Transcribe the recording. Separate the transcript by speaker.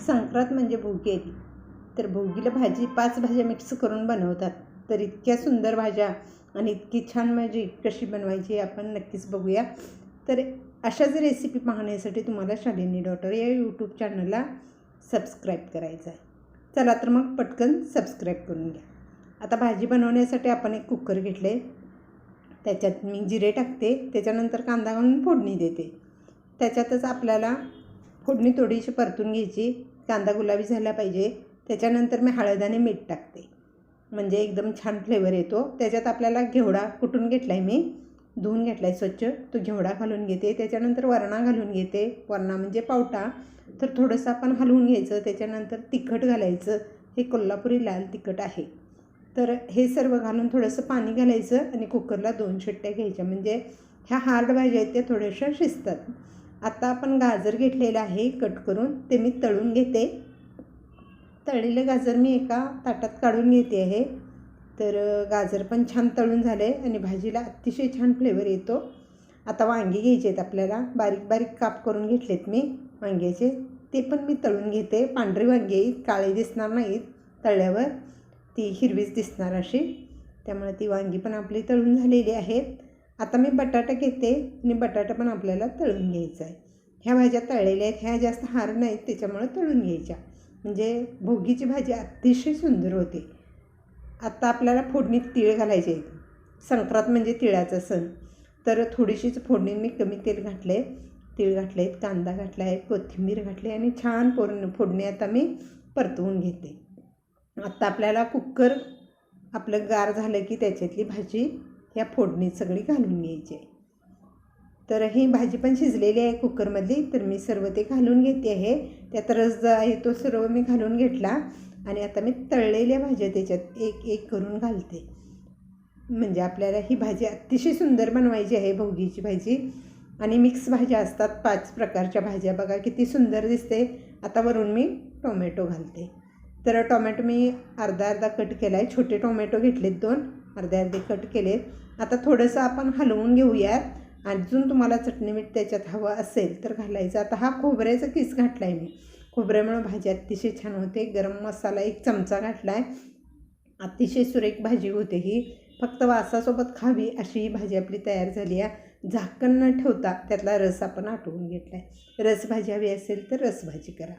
Speaker 1: संक्रांत म्हणजे भोगी. आली तर भोगीला भाजी पाच भाज्या मिक्स करून बनवतात. तर इतक्या सुंदर भाज्या आणि इतकी छान भाजी कशी बनवायची आपण नक्कीच बघूया. तर अशाच रेसिपी पाहण्यासाठी तुम्हाला शालिनी डॉटर या यूट्यूब चॅनलला सबस्क्राईब करायचं आहे चला तर मग पटकन सबस्क्राईब करून घ्या. आता भाजी बनवण्यासाठी आपण एक कुकर घेतले त्याच्यात मी जिरे टाकते. त्याच्यानंतर कांदा घालून फोडणी देते. त्याच्यातच आपल्याला फोडणी थोडीशी परतून घ्यायची. कांदा गुलाबी झाला पाहिजे. त्याच्यानंतर मी हळद आणि मीठ टाकते. म्हणजे एकदम छान फ्लेवर येतो. त्याच्यात आपल्याला घेवडा कुटून घेतला आहे मी? धुवून घेतला आहे स्वच्छ. तो घेवडा घालून घेते. त्याच्यानंतर वरणा घालून घेते. वरणा म्हणजे पावटा. तर थोडंसं आपण हलवून घ्यायचं. त्याच्यानंतर तिखट घालायचं. हे कोल्हापुरी लाल तिखट आहे. तर हे सर्व घालून थोडंसं पाणी घालायचं आणि कुकरला दोन शिट्ट्या घ्यायच्या. म्हणजे ह्या हार्ड भाज्या आहेत त्या थोड्याशा शिजतात. आता आपण गाजर घेतलेलं आहे कट करून ते मी तळून घेते. तळलेलं गाजर मी एका ताटात काढून घेते आहे. तर गाजर पण छान तळून झालं आहे आणि भाजीला अतिशय छान फ्लेवर येतो. आता वांगी घ्यायचे आहेत आपल्याला. बारीक बारीक काप करून घेतलेत मी वांग्याचे. ते पण मी तळून घेते. पांढरी वांगी आहेत काळे दिसणार नाहीत तळल्यावर. ती हिरवीच दिसणार अशी. त्यामुळे ती वांगी पण आपली तळून झालेली आहेत आता मी बटाटा घेते आणि बटाटा पण आपल्याला तळून घ्यायचा आहे. ह्या भाज्या तळलेल्या आहेत ह्या जास्त हार नाहीत त्याच्यामुळे तळून घ्यायच्या. म्हणजे भोगीची भाजी अतिशय सुंदर होते. आत्ता आपल्याला फोडणीत तीळ घालायचे आहेत. संक्रांत म्हणजे तिळाचा सण. तर थोडीशीच फोडणी मी कमी तेल घातले तीळ घातले आहेत कांदा घातला आहे कोथिंबीर घातली आणि छान फोड फोडणी आता मी परतवून घेते. आत्ता आपल्याला कुकर आपलं गार झालं की त्याच्यातली भाजी ह्या फोडणीत सगळी घालून घ्यायची आहे. तर ही भाजी पण शिजलेली आहे कुकरमधली तर मी सर्व ते घालून घेते आहे. त्यात रस जो आहे तो सर्व मी घालून घेतला आणि आता मी तळलेल्या भाज्या त्याच्यात एक एक करून घालते. म्हणजे आपल्याला ही भाजी अतिशय सुंदर बनवायची आहे भोगीची भाजी. आणि मिक्स भाज्या असतात पाच प्रकारच्या भाज्या. बघा किती सुंदर दिसते. आता वरून मी टोमॅटो घालते. तर टोमॅटो मी अर्धा अर्धा कट केला आहे छोटे टोमॅटो घेतलेत दोन. अर्धे अर्धे कट केलेत. आता थोडंसं आपण हलवून घेऊयात अजून तुम्हाला चटणी मीठ त्याच्यात हवं असेल तर घालायचं. आता हा खोबऱ्याचा किस घातला आहे मी. खोबऱ्यामुळं भाजी अतिशय छान होते. गरम मसाला एक चमचा घातला आहे अतिशय सुरेख भाजी होते ही. फक्त वासासोबत खावी अशी ही भाजी आपली तयार झाली आहे. झाकण न ठेवता त्यातला रस आपण आटवून घेतला आहे रसभाजी हवी असेल तर रसभाजी करा.